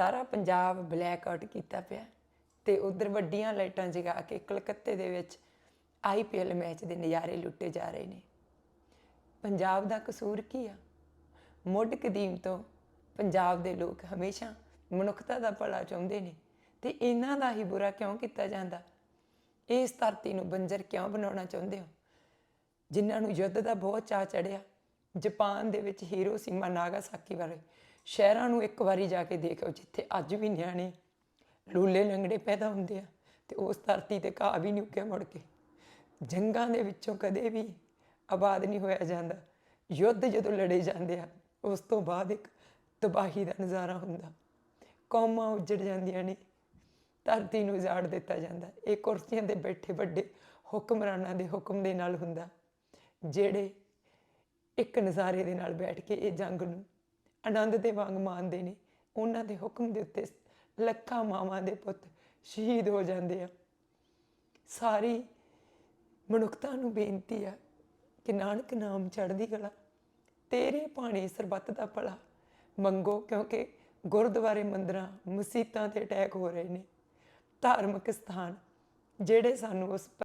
ਸਾਰਾ Punjab black out ਕੀਤਾ ਪਿਆ ਤੇ ਉਧਰ ਵੱਡੀਆਂ ਲਾਈਟਾਂ ਜਗਾ ਕੇ ਕਲਕੱਤੇ ਦੇ ਵਿੱਚ ਆਈਪੀਐਲ ਮੈਚ ਦੇ ਨਜ਼ਾਰੇ ਲੁੱਟੇ ਜਾ ਰਹੇ ਨੇ। ਪੰਜਾਬ ਦਾ ਕਸੂਰ ਕੀ ਆ? ਮੁੱਢ ਕਦੀਮ ਤੋਂ ਪੰਜਾਬ ਦੇ ਲੋਕ ਹਮੇਸ਼ਾ ਮਨੁੱਖਤਾ ਦਾ ਭਲਾ ਚਾਹੁੰਦੇ ਨੇ ਤੇ ਇਹਨਾਂ ਦਾ ਹੀ ਬੁਰਾ ਕਿਉਂ ਕੀਤਾ ਜਾਂਦਾ? ਇਸ ਧਰਤੀ ਨੂੰ ਬੰਜਰ ਕਿਉਂ ਬਣਾਉਣਾ ਚਾਹੁੰਦੇ ਹੋ? ਜਿਨ੍ਹਾਂ ਨੂੰ ਯੁੱਧ ਦਾ ਬਹੁਤ ਚਾਅ ਚੜਿਆ ਜਾਪਾਨ ਦੇ ਵਿੱਚ ਹੀਰੋਸੀਮਾ ਨਾਗਾਸਾਕੀ ਵਾਲੇ ਸ਼ਹਿਰਾਂ ਨੂੰ ਇੱਕ ਵਾਰੀ ਜਾ ਕੇ ਦੇਖੋ ਜਿੱਥੇ ਅੱਜ ਵੀ ਨਿਆਣੇ ਲੂਲੇ ਲੰਗੜੇ ਪੈਦਾ ਹੁੰਦੇ ਆ ਤੇ ਉਸ ਧਰਤੀ ਤੇ ਘਾਹ ਵੀ ਨਹੀਂ ਉੱਗਿਆ ਮੁੜ ਕੇ। ਜੰਗਾਂ ਦੇ ਵਿੱਚੋਂ ਕਦੇ ਵੀ ਆਬਾਦ ਨਹੀਂ ਹੋਇਆ ਜਾਂਦਾ। ਯੁੱਧ ਜਦੋਂ ਲੜੇ ਜਾਂਦੇ ਆ, ਉਸ ਤੋਂ ਬਾਅਦ ਇੱਕ ਤਬਾਹੀ ਦਾ ਨਜ਼ਾਰਾ ਹੁੰਦਾ। ਕੌਮਾਂ ਉੱਜੜ ਜਾਂਦੀਆਂ ਨੇ, ਧਰਤੀ ਨੂੰ ਉਜਾੜ ਦਿੱਤਾ ਜਾਂਦਾ। ਇਹ ਕੁਰਸੀਆਂ ਤੇ ਬੈਠੇ ਵੱਡੇ ਹੁਕਮਰਾਨਾਂ ਦੇ ਹੁਕਮ ਦੇ ਨਾਲ ਹੁੰਦਾ, ਜਿਹੜੇ ਇੱਕ ਨਜ਼ਾਰੇ ਦੇ ਨਾਲ ਬੈਠ ਕੇ ਇਹ ਜੰਗ ਨੂੰ ਆਨੰਦ ਦੇ ਵਾਂਗ ਮਾਣਦੇ ਨੇ, ਉਹਨਾਂ ਦੇ ਹੁਕਮ ਦੇ ਉੱਤੇ ਲੱਖਾਂ ਮਾਵਾਂ ਦੇ ਪੁੱਤ ਸ਼ਹੀਦ ਹੋ ਜਾਂਦੇ ਆ। ਸਾਰੀ ਮਨੁੱਖਤਾ ਨੂੰ ਬੇਨਤੀ ਆ ਕਿ ਨਾਨਕ ਨਾਮ ਚੜ੍ਹਦੀ ਕਲਾ, ਤੇਰੇ ਪਾਣੀ ਸਰਬੱਤ ਦਾ ਭਲਾ ਮੰਗੋ, ਕਿਉਂਕਿ ਗੁਰਦੁਆਰੇ ਮੰਦਰਾਂ ਮਸਜਿਦਾਂ ਤੇ ਅਟੈਕ ਹੋ ਰਹੇ ਨੇ। ਧਾਰਮਿਕ ਸਥਾਨ ਜਿਹੜੇ ਸਾਨੂੰ ਉਸ